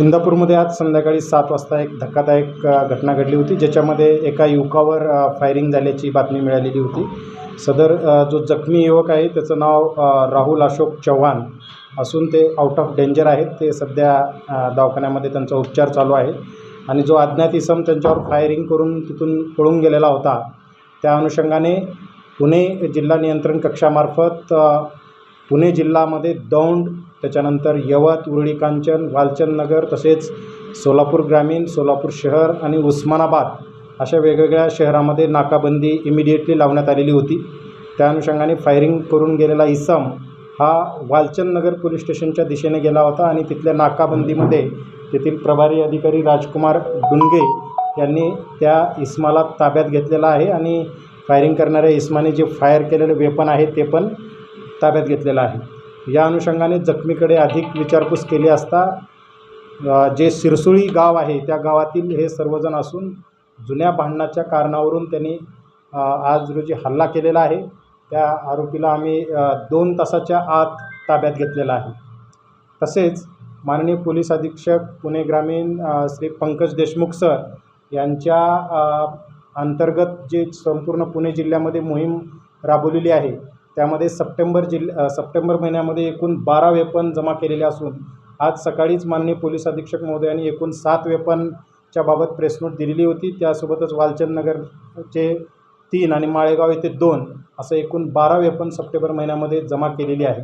इंदापूरमध्ये आज संध्याकाळी सात वाजता एक धक्कादायक घटना घडली होती ज्याच्यामध्ये एका युवकावर फायरिंग झाल्याची बातमी मिळालेली होती. सदर जो जखमी युवक आहे त्याचं नाव राहुल अशोक चव्हाण असून ते आउट ऑफ डेंजर आहेत. ते सध्या दवाखान्यामध्ये त्यांचा उपचार चालू आहे. आणि जो अज्ञात इसम त्यांच्यावर फायरिंग करून तिथून पळून गेलेला होता त्या अनुषंगाने पुणे जिल्हा नियंत्रण कक्षामार्फत पुणे जिल्ह्यामध्ये दौंड त्याच्यानंतर यवत उरळी कांचन वालचंद नगर तसेच सोलापूर ग्रामीण सोलापूर शहर आणि उस्मानाबाद अशा वेगवेगळ्या शहरामध्ये नाकाबंदी इमिडिएटली लावण्यात आलेली होती. त्या अनुषंगाने फायरिंग करून गेलेला इसम हा वालचंदनगर पोलीस स्टेशनच्या दिशेने गेला होता आणि तिथल्या नाकाबंदीमध्ये तेथील प्रभारी अधिकारी राजकुमार डुंगे यांनी त्या इस्माला ताब्यात घेतलेला आहे आणि फायरिंग करणाऱ्या इस्माने जे फायर केलेले वेपन आहे ते पण ताब्यात घेतलेला आहे. या अनुषंगाने जखमीकडे अधिक विचारपूस केली असता जे सिरसुळी गाव आहे त्या गावातील हे सर्वजण असून जुन्या भांडणाच्या कारणावरून त्यांनी आज रोजी हल्ला केलेला आहे. त्या आरोपीला आम्ही दोन तासाच्या आत ताब्यात घेतलेला आहे. तसेच माननीय पोलीस अधीक्षक पुणे ग्रामीण श्री पंकज देशमुख सर यांच्या अंतर्गत जे संपूर्ण पुणे जिल्ह्यामध्ये मोहीम राबवलेली आहे त्यामध्ये सप्टेंबर जिल्ह सप्टेंबर महिन्यामध्ये एकूण बारा वेपन जमा केलेले असून आज सकाळीच माननीय पोलीस अधीक्षक महोदयांनी एकूण सात वेपनच्या बाबत प्रेसनोट दिलेली होती. त्यासोबतच वालचंद नगरचे तीन आणि माळेगाव येथे दोन असं एकूण बारा वेपन सप्टेंबर महिन्यामध्ये जमा केलेली आहे.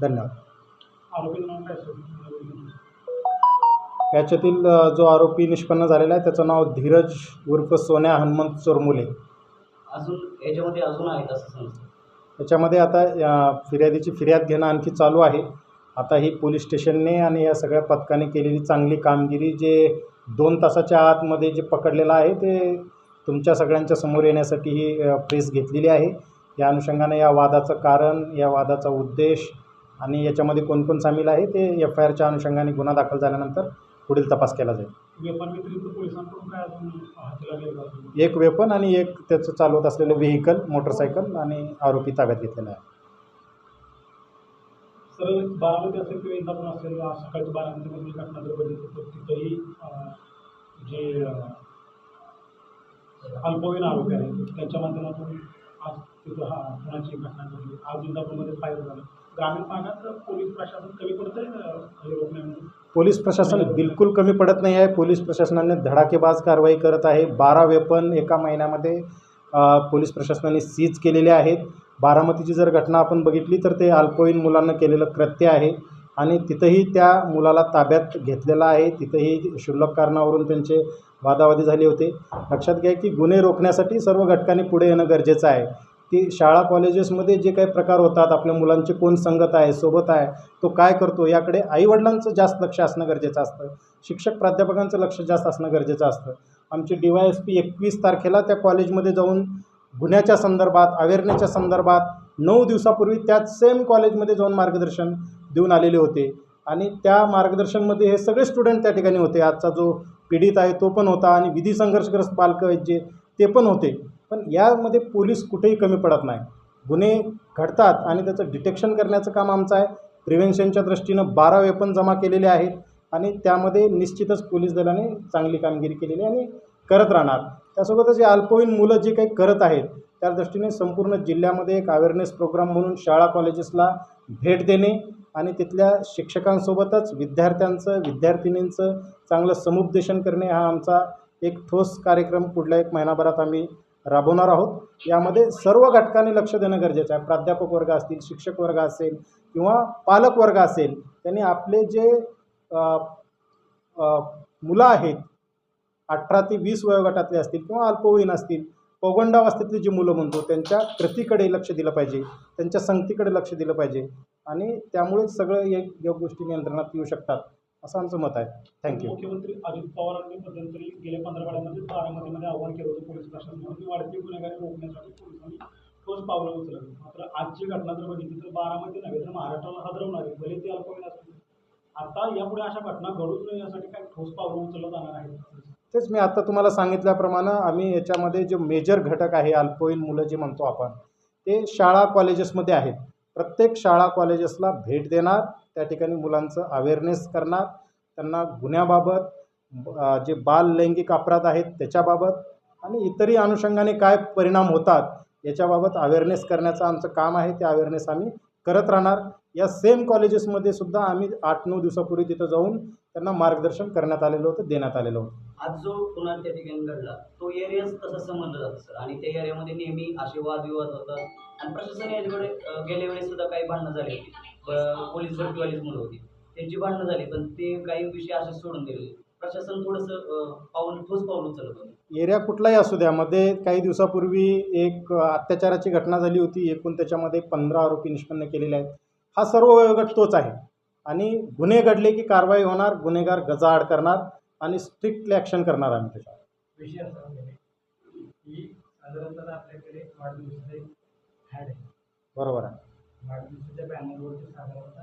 धन्यवाद. याच्यातील जो आरोपी निष्पन्न झालेला आहे त्याचं नाव धीरज उर्फ सोन्या हनुमंत चोरमुले. अजून याच्यामध्ये अजून आहेत असं समजतं. याच्यामध्ये आता या फिर्यादीची फिर्याद घेणं आणखी चालू आहे. आता ही पोलीस स्टेशनने आणि या सगळ्या पथकाने केलेली चांगली कामगिरी जे दोन तासाच्या आतमध्ये जे पकडलेलं आहे ते तुमच्या सगळ्यांच्या समोर येण्यासाठी ही प्रेस घेतलेली आहे. या अनुषंगाने या वादाचं कारण या वादाचा उद्देश आणि याच्यामध्ये कोण कोण सामील आहे ते एफ आय आरच्या अनुषंगाने गुन्हा दाखल झाल्यानंतर पुढील तपास केला जाईल. वेपन व्यतिरिक्त पोलिसांकडून काय अजून? एक वेपन आणि एक त्याचं चालवत असलेलं व्हेकल मोटरसायकल आणि आरोपी ताब्यात घेतलेला आहे. सर बारामती असेल किंवा इंदापूर असेल आज सकाळची बारामतीमधील घटना जर बघितली तर तिथंही जे अल्पवयीन आरोपी आहेत त्यांच्या माध्यमातून आज तिथं हा घटना घडली. आज इंदापूरमध्ये फायर झालं. ग्रामीण भागात पोलीस प्रशासन कमी पडतंय पोलीस प्रशासन बिलकुल कमी पडत नाही आहे. पोलीस प्रशासनाने धडाकेबाज कारवाई करत आहे. बारा वेपन एका महिन्यामध्ये पोलीस प्रशासनाने सीज केलेले आहेत. बारामतीची जर घटना आपण बघितली तर ते अल्पवयीन मुलांना केलेलं कृत्य आहे आणि तिथंही त्या मुलाला ताब्यात घेतलेलं आहे. तिथंही क्षुल्लक कारणावरून त्यांचे वादावादी झाले होते. लक्षात घ्या की गुन्हे रोखण्यासाठी सर्व घटकांनी पुढे येणं गरजेचं आहे. ती शाळा कॉलेजेसमध्ये जे काही प्रकार होतात आपल्या मुलांचे कोण संगत आहे सोबत आहे तो काय करतो याकडे आईवडिलांचं जास्त लक्ष असणं गरजेचं असतं. शिक्षक प्राध्यापकांचं लक्ष जास्त असणं गरजेचं असतं. आमचे डी वाय एस पी एकवीस तारखेला त्या कॉलेजमध्ये जाऊन गुन्ह्याच्या संदर्भात अवेअरनेसच्या संदर्भात नऊ दिवसापूर्वी त्याच सेम कॉलेजमध्ये जाऊन मार्गदर्शन देऊन आलेले होते. आणि त्या मार्गदर्शनमध्ये हे सगळे स्टुडंट त्या ठिकाणी होते. आजचा जो पीडित आहे तो पण होता आणि विधी संघर्षग्रस्त पालक आहेत जे ते पण होते. पण यामध्ये पोलीस कुठेही कमी पडत नाही. गुन्हे घडतात आणि त्याचं डिटेक्शन करण्याचं काम आमचं आहे. प्रिव्हेन्शनच्या दृष्टीनं बारा वेपन जमा केलेले आहेत आणि त्यामध्ये निश्चितच पोलीस दलाने चांगली कामगिरी केलेली आणि करत राहणार. त्यासोबतच या अल्पवयीन मुलं जे काही करत आहेत त्या दृष्टीने संपूर्ण जिल्ह्यामध्ये एक अवेअरनेस प्रोग्राम म्हणून शाळा कॉलेजेसला भेट देणे आणि तिथल्या शिक्षकांसोबतच विद्यार्थ्यांचं विद्यार्थिनींचं चांगलं समुपदेशन करणे हा आमचा एक ठोस कार्यक्रम पुढल्या एक महिनाभरात आम्ही राबवणार आहोत. यामध्ये सर्व घटकांनी लक्ष देणं गरजेचं आहे. प्राध्यापक वर्ग असतील शिक्षक वर्ग असेल किंवा पालक वर्ग असेल त्यांनी आपले जे मुलं आहेत अठरा ते वीस वयोगटातले असतील किंवा अल्पवयीन असतील पौगंडावस्थेतली जी मुलं म्हणतो त्यांच्या कृतीकडे लक्ष दिलं पाहिजे. त्यांच्या संगतीकडे लक्ष दिलं पाहिजे. आणि त्यामुळे सगळं एक या गोष्टी नियंत्रणात येऊ शकतात. असं आमचं मत आहे. थँक्यू मुख्यमंत्री अजित पवारांनी मध्यंतरी गेल्या पंधरा वाड्यामध्ये बारामतीमध्ये आव्हान केलं होतं पोलीस प्रशासनानं की वाढती गुन्हेगारी रोखण्यासाठी पोलिसांनी ठोस पावलं उचलली. मात्र आजची घटना जर बघितली तर बारामती नव्हे तर महाराष्ट्राला हादरवणारी भले ती अल्पवयीन असतील आता यापुढे अशा घटना घडूच नये यासाठी काय ठोस पावलं उचललं जाणार आहेत. तेच मी आता तुम्हाला सांगितल्याप्रमाणे आम्ही याच्यामध्ये जे मेजर घटक आहे अल्पवयीन मुलं जे म्हणतो आपण ते शाळा कॉलेजेसमध्ये आहेत. प्रत्येक शाळा कॉलेजेसला भेट देणार. त्या ठिकाणी मुलांचं अवेअरनेस करणार. त्यांना गुन्ह्याबाबत जे बाल लैंगिक अपराध आहेत त्याच्याबाबत आणि इतरही अनुषंगाने काय परिणाम होतात याच्याबाबत अवेअरनेस करण्याचं आमचं काम आहे. ते अवेअरनेस आम्ही करत राहणार. या सेम कॉलेजेसमध्ये सुद्धा आम्ही आठ नऊ दिवसापूर्वी तिथं जाऊन त्यांना मार्गदर्शन करण्यात आलेलं होतं देण्यात आलेलं होतं. आज जो पुन्हा त्या ठिकाणी घडला तो एरियाच तसा समजला जातो सर आणि त्या एरियामध्ये नेहमी असे वादविवाद होतात आणि प्रशासन याच्याकडे गेल्या वेळेस सुद्धा काही भांडणं झाली होती. पोलीस भरतीवालीच मुलं होती. त्यांची भांडणं झाली पण ते काही विषय असे सोडून दिले प्रशासन थोडंसं पाऊल ठोस पाऊल उचलत होतं. एरिया कुठलाही असू द्या मध्ये काही दिवसापूर्वी एक अत्याचाराची घटना झाली होती एकूण त्याच्यामध्ये पंधरा आरोपी निष्पन्न केलेले आहेत. हा सर्व वयोगट तोच आहे. आणि गुन्हे घडले की कारवाई होणार गुन्हेगार गजाआड करणार आणि स्ट्रिक्टली ॲक्शन करणार आम्ही त्याच्यावर. विषय असा आहे की साधारणतः आपल्याकडे वाढदिवसाचा एक हॅड आहे बरोबर आहे. वाढदिवसाच्या बॅनरवरती साधारणतः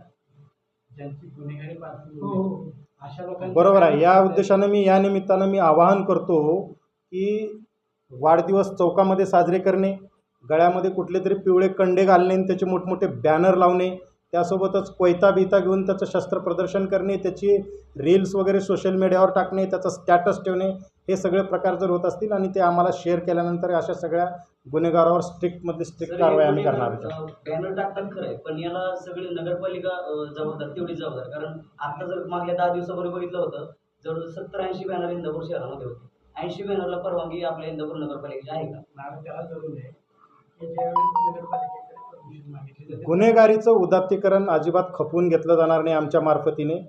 ज्यांची गुन्हेगारी पार्श्वभूमी आहे, अशा लोकांची बरोबर आहे. या उद्देशानं मी या निमित्तानं मी आवाहन करतो की वाढदिवस चौकामध्ये साजरे करणे गळ्यामध्ये कुठले तरी पिवळे कंडे घालणे आणि त्याचे मोठमोठे बॅनर लावणे त्यासोबतच कोयता बिता घेऊन त्याचं शस्त्र प्रदर्शन करणे त्याची रील्स वगैरे सोशल मीडियावर टाकणे त्याचा स्टॅटस ठेवणे हे सगळे प्रकार जर होत असतील आणि ते आम्हाला शेअर केल्यानंतर अशा सगळ्या गुन्हेगारावर स्ट्रिक्टमध्ये स्ट्रिक्ट कारवाई आम्ही करणार आहोत. बॅनर टाकतात खरं आहे पण याला सगळी नगरपालिका जबाबदार तेवढी जबाबदार. कारण आता जर मागल्या दहा दिवसापूर्वी बघितलं होतं जवळ सत्तर ऐंशी बॅनर इंदापूर शहरामध्ये होते. ऐंशी बॅनरला परवानगी आपल्या इंदापूर नगरपालिकेची आहे का? नाव त्याला जरूर आहे. की ज्यावेळेस नगरपालिकेकडे परमिशन मागितली जाते. गुन्हेगारीचं उदात्तीकरण अजिबात खपवून घेतलं जाणार नाही आमच्या मार्फतीने.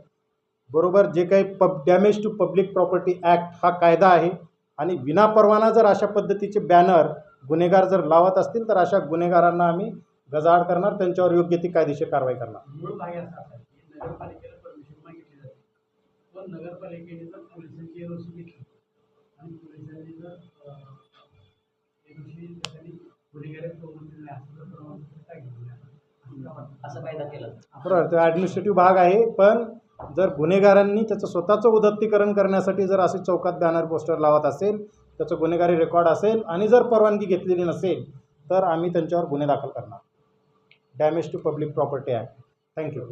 बरोबर जे काही pub damage to public property act हा कायदा आहे आणि विनापरवाना जर अशा पद्धतीचे बॅनर गुन्हेगार जर लावत असतील तर अशा गुन्हेगारांना आम्ही गजाआड करणार त्यांच्यावर योग्य ती कायदेशीर कारवाई करणार. मूळ भाग असा आहे की नगरपालिकेला परमिशन मागितली जाते. पण नगरपालिकेने जर पोलिसांची घेतली. आणि पोलिसांनी जर गुन्हेगारी प्रवृत्ती असं असं कायदा केला बरोबर तो ॲडमिनिस्ट्रेटिव्ह भाग आहे पण जर गुन्हेगारांनी त्याचं स्वतःचं उदत्तीकरण करण्यासाठी जर असे चौकात बॅनर पोस्टर लावत असेल त्याचं गुन्हेगारी रेकॉर्ड असेल आणि जर परवानगी घेतलेली नसेल तर आम्ही त्यांच्यावर गुन्हे दाखल करणार. Damage to public property act thank you